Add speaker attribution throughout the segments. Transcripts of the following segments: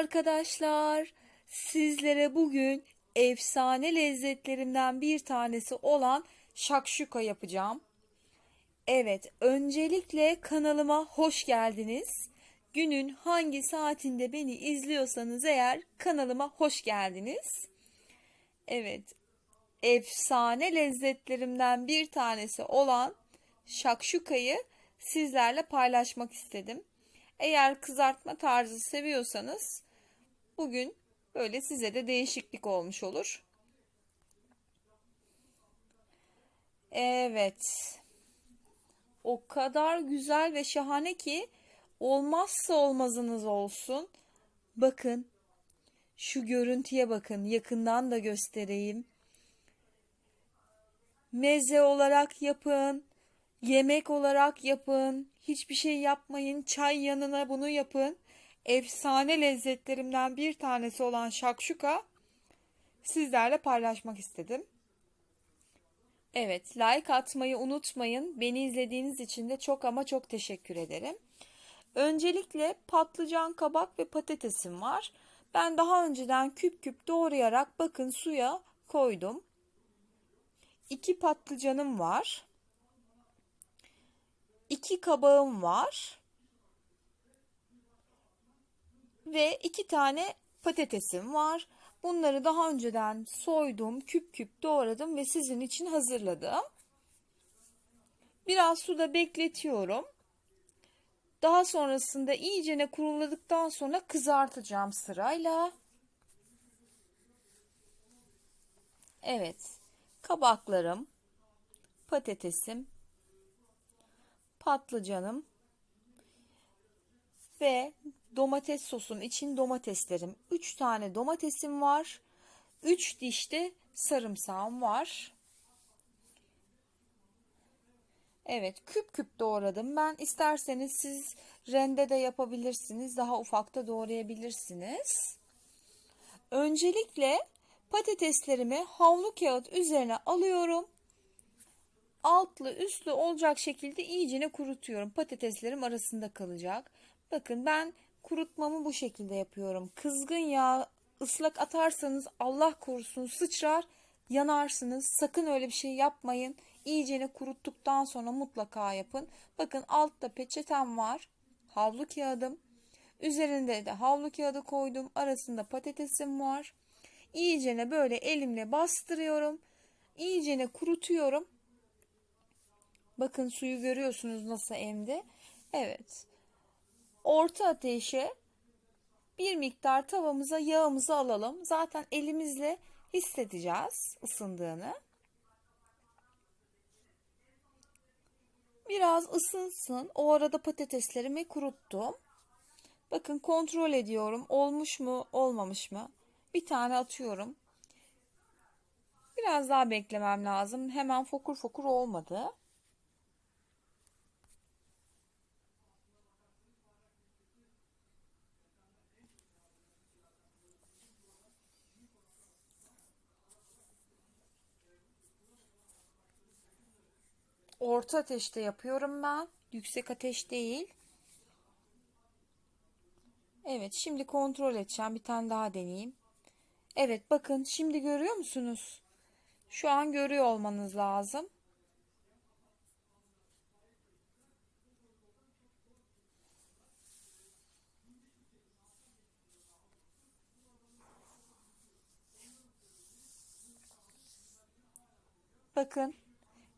Speaker 1: arkadaşlar. Sizlere bugün efsane lezzetlerimden bir tanesi olan şakşuka yapacağım. Evet, öncelikle kanalıma hoş geldiniz. Günün hangi saatinde beni izliyorsanız eğer kanalıma hoş geldiniz. Evet, efsane lezzetlerimden bir tanesi olan şakşukayı sizlerle paylaşmak istedim. Eğer kızartma tarzı seviyorsanız bugün böyle size de değişiklik olmuş olur. Evet. O kadar güzel ve şahane ki olmazsa olmazınız olsun. Bakın. Şu görüntüye bakın. Yakından da göstereyim. Meze olarak yapın. Yemek olarak yapın. Hiçbir şey yapmayın. Çay yanına bunu yapın. Efsane lezzetlerimden bir tanesi olan şakşuka sizlerle paylaşmak istedim. Evet, like atmayı unutmayın. Beni izlediğiniz için de çok ama çok teşekkür ederim. Öncelikle patlıcan, kabak ve patatesim var. Ben daha önceden küp küp doğrayarak bakın suya koydum. İki patlıcanım var. İki kabağım var. Ve iki tane patatesim var. Bunları daha önceden soydum, küp küp doğradım ve sizin için hazırladım. Biraz suda bekletiyorum. Daha sonrasında iyicene kuruladıktan sonra kızartacağım sırayla. Evet. Kabaklarım, patatesim, patlıcanım ve domates sosum için domateslerim. 3 tane domatesim var. 3 diş de sarımsağım var. Evet küp küp doğradım. Ben isterseniz siz rende de yapabilirsiniz. Daha ufakta doğrayabilirsiniz. Öncelikle patateslerimi havlu kağıt üzerine alıyorum. Altlı üstlü olacak şekilde iyicene kurutuyorum. Patateslerim arasında kalacak. Bakın ben kurutmamı bu şekilde yapıyorum. Kızgın yağ ıslak atarsanız Allah korusun sıçrar yanarsınız. Sakın öyle bir şey yapmayın. İyicene kuruttuktan sonra mutlaka yapın. Bakın altta peçetem var. Havlu kağıdım. Üzerinde de havlu kağıdı koydum. Arasında patatesim var. İyicene böyle elimle bastırıyorum. İyicene kurutuyorum. Bakın suyu görüyorsunuz nasıl emdi. Evet. Orta ateşe bir miktar tavamıza yağımızı alalım. Zaten elimizle hissedeceğiz ısındığını. Biraz ısınsın. O arada patateslerimi kuruttum. Bakın kontrol ediyorum. Olmuş mu, olmamış mı? Bir tane atıyorum. Biraz daha beklemem lazım. Hemen fokur fokur olmadı. Orta ateşte yapıyorum ben. Yüksek ateş değil. Evet şimdi kontrol edeceğim. Bir tane daha deneyeyim. Evet bakın şimdi görüyor musunuz? Şu an görüyor olmanız lazım. Bakın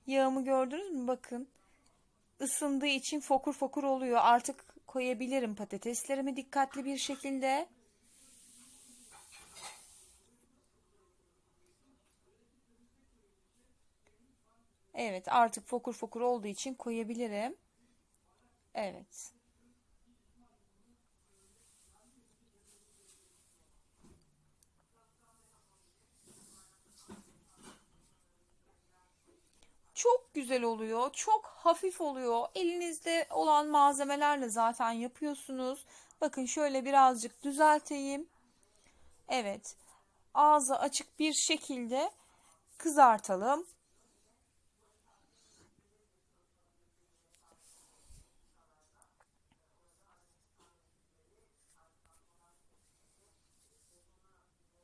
Speaker 1: Yağımı gördünüz mü? Bakın. Isındığı için fokur fokur oluyor. Artık koyabilirim patateslerimi dikkatli bir şekilde. Evet artık fokur fokur olduğu için koyabilirim. Evet. Çok güzel oluyor. Çok hafif oluyor. Elinizde olan malzemelerle zaten yapıyorsunuz. Bakın şöyle birazcık düzelteyim. Evet. Ağzı açık bir şekilde kızartalım.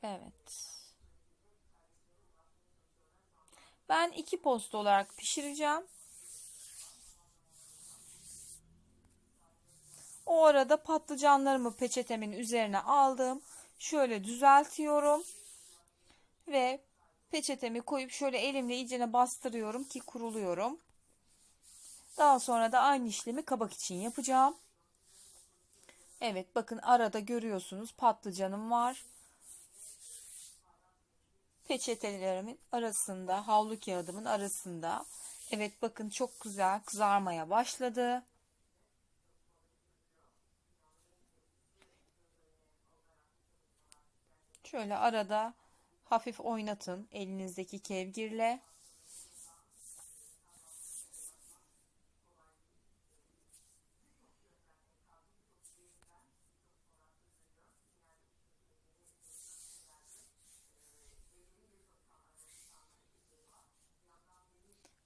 Speaker 1: Evet. Ben iki posta olarak pişireceğim. O arada patlıcanlarımı peçetemin üzerine aldım. Şöyle düzeltiyorum. Ve peçetemi koyup şöyle elimle iyicene bastırıyorum ki kuruluyorum. Daha sonra da aynı işlemi kabak için yapacağım. Evet bakın arada görüyorsunuz patlıcanım var. Peçetelerimin arasında, havlu kağıdımın arasında. Evet bakın çok güzel kızarmaya başladı. Şöyle arada hafif oynatın elinizdeki kevgirle.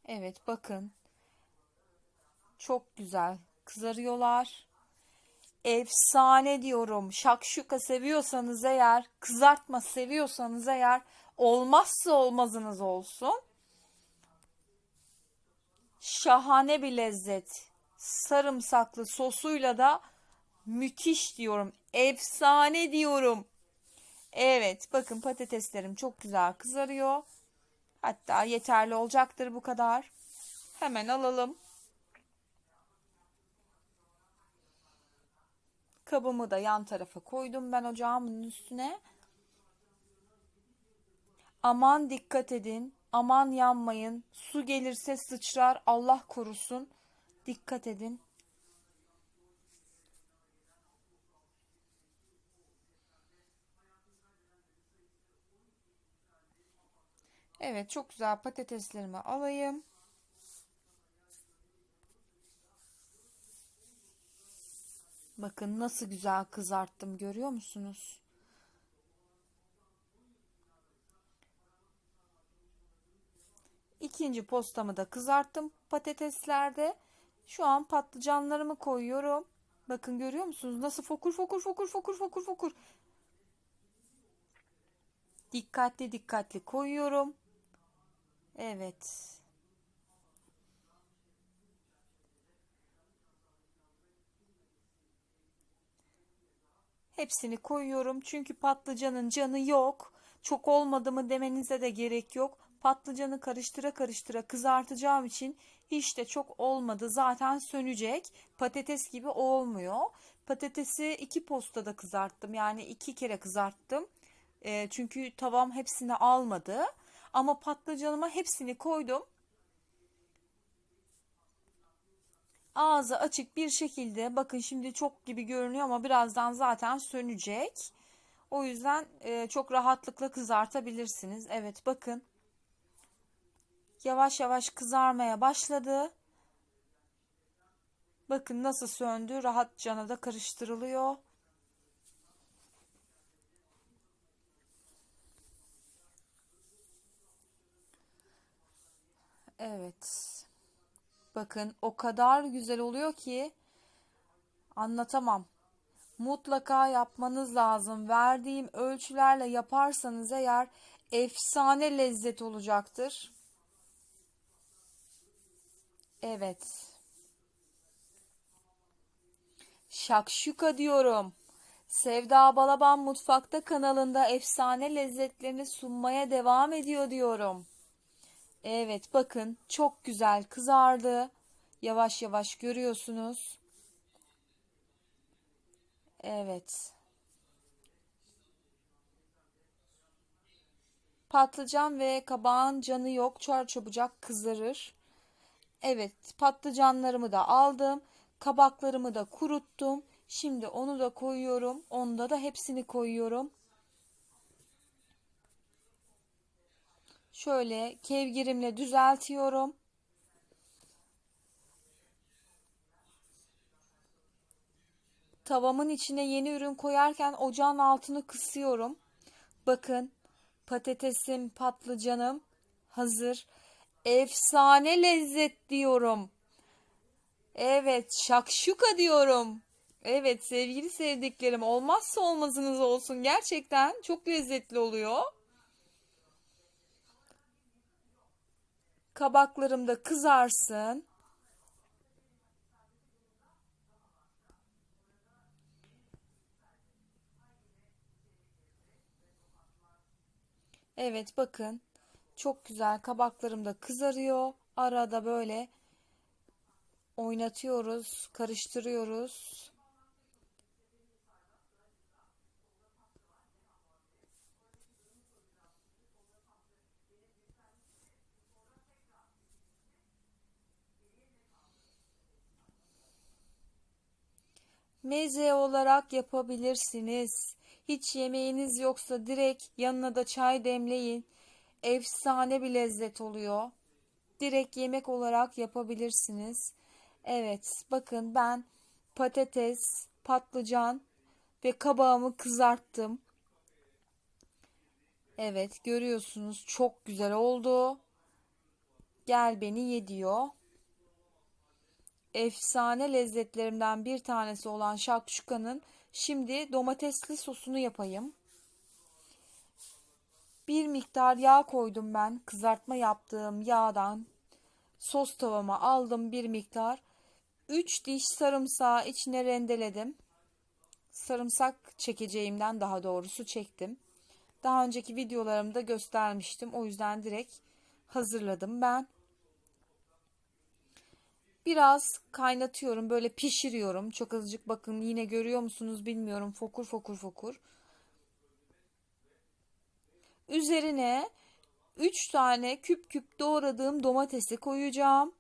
Speaker 1: Evet bakın. Çok güzel kızarıyorlar. Efsane diyorum. Şakşuka seviyorsanız eğer, kızartma seviyorsanız eğer olmazsa olmazınız olsun. Şahane bir lezzet. Sarımsaklı sosuyla da müthiş diyorum. Efsane diyorum. Evet, bakın patateslerim çok güzel kızarıyor. Hatta yeterli olacaktır bu kadar. Hemen alalım. Kabımı da yan tarafa koydum ben ocağımın üstüne. Aman dikkat edin. Aman yanmayın. Su gelirse sıçrar. Allah korusun. Dikkat edin. Evet çok güzel patateslerimi alayım. Bakın nasıl güzel kızarttım görüyor musunuz? İkinci postamı da kızarttım patateslerde. Şu an patlıcanlarımı koyuyorum. Bakın görüyor musunuz? Nasıl fokur fokur fokur fokur fokur fokur. Dikkatli dikkatli koyuyorum. Evet. Hepsini koyuyorum çünkü patlıcanın canı yok. Çok olmadı mı demenize de gerek yok. Patlıcanı karıştıra karıştıra kızartacağım için hiç de çok olmadı. Zaten sönecek. Patates gibi olmuyor. Patatesi iki postada kızarttım. Yani iki kere kızarttım. E, çünkü tavam hepsini almadı. Ama patlıcanıma hepsini koydum. Ağzı açık bir şekilde bakın şimdi çok gibi görünüyor ama birazdan zaten sönecek. O yüzden e, çok rahatlıkla kızartabilirsiniz. Evet bakın. Yavaş yavaş kızarmaya başladı. Bakın nasıl söndü. Rahatça da karıştırılıyor. Evet. Bakın o kadar güzel oluyor ki anlatamam. Mutlaka yapmanız lazım. Verdiğim ölçülerle yaparsanız eğer efsane lezzet olacaktır. Evet. Şakşuka diyorum. Sevda Balaban Mutfakta kanalında efsane lezzetlerini sunmaya devam ediyor diyorum. Evet bakın çok güzel kızardı. Yavaş yavaş görüyorsunuz. Evet. Patlıcan ve kabağın canı yok. Çar çabucak kızarır. Evet patlıcanlarımı da aldım. Kabaklarımı da kuruttum. Şimdi onu da koyuyorum. Onda da hepsini koyuyorum. Şöyle kevgirimle düzeltiyorum. Tavamın içine yeni ürün koyarken ocağın altını kısıyorum. Bakın patatesim, patlıcanım hazır. Efsane lezzet diyorum. Evet, şakşuka diyorum. Evet sevgili sevdiklerim olmazsa olmazınız olsun gerçekten çok lezzetli oluyor. Kabaklarım da kızarsın. Evet bakın çok güzel kabaklarım da kızarıyor. Arada böyle oynatıyoruz, karıştırıyoruz. Meze olarak yapabilirsiniz. Hiç yemeğiniz yoksa direkt yanına da çay demleyin. Efsane bir lezzet oluyor. Direkt yemek olarak yapabilirsiniz. Evet, bakın ben patates, patlıcan ve kabağımı kızarttım. Evet, görüyorsunuz çok güzel oldu. Gel beni ye diyor efsane lezzetlerimden bir tanesi olan şakşukanın şimdi domatesli sosunu yapayım. Bir miktar yağ koydum ben kızartma yaptığım yağdan. Sos tavama aldım bir miktar. 3 diş sarımsağı içine rendeledim. Sarımsak çekeceğimden daha doğrusu çektim. Daha önceki videolarımda göstermiştim. O yüzden direkt hazırladım ben. Biraz kaynatıyorum böyle pişiriyorum. Çok azıcık bakın yine görüyor musunuz bilmiyorum fokur fokur fokur. Üzerine 3 tane küp küp doğradığım domatesi koyacağım.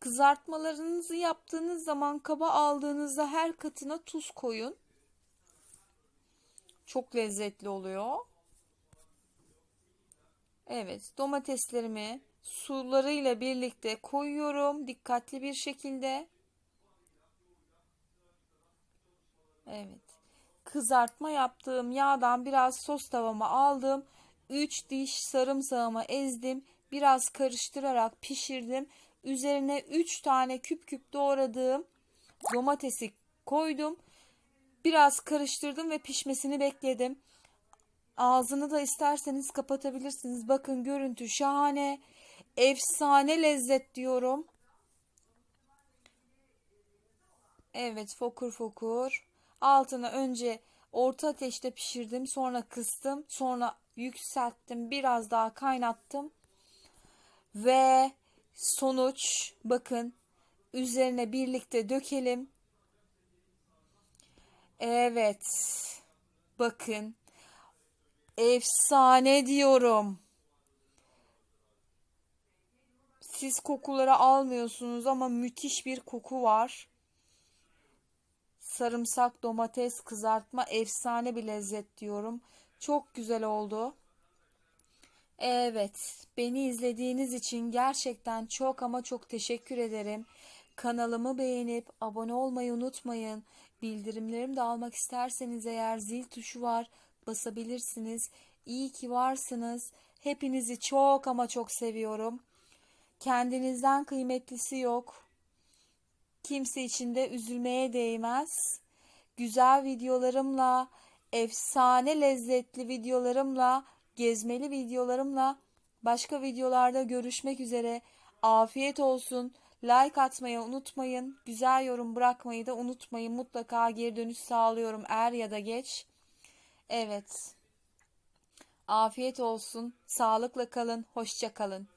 Speaker 1: Kızartmalarınızı yaptığınız zaman kaba aldığınızda her katına tuz koyun. Çok lezzetli oluyor. Evet, domateslerimi sularıyla birlikte koyuyorum dikkatli bir şekilde. Evet. Kızartma yaptığım yağdan biraz sos tavama aldım. 3 diş sarımsağımı ezdim. Biraz karıştırarak pişirdim. Üzerine 3 tane küp küp doğradığım domatesi koydum. Biraz karıştırdım ve pişmesini bekledim. Ağzını da isterseniz kapatabilirsiniz. Bakın görüntü şahane. Efsane lezzet diyorum. Evet fokur fokur. Altını önce orta ateşte pişirdim. Sonra kıstım. Sonra yükselttim. Biraz daha kaynattım. Ve sonuç bakın üzerine birlikte dökelim. Evet. Bakın Efsane diyorum. Siz kokuları almıyorsunuz ama müthiş bir koku var. Sarımsak, domates, kızartma efsane bir lezzet diyorum. Çok güzel oldu. Evet, beni izlediğiniz için gerçekten çok ama çok teşekkür ederim. Kanalımı beğenip abone olmayı unutmayın. Bildirimlerimi de almak isterseniz eğer zil tuşu var basabilirsiniz. İyi ki varsınız. Hepinizi çok ama çok seviyorum. Kendinizden kıymetlisi yok. Kimse için de üzülmeye değmez. Güzel videolarımla, efsane lezzetli videolarımla, gezmeli videolarımla başka videolarda görüşmek üzere. Afiyet olsun. Like atmayı unutmayın. Güzel yorum bırakmayı da unutmayın. Mutlaka geri dönüş sağlıyorum er ya da geç. Evet. Afiyet olsun. Sağlıkla kalın. Hoşça kalın.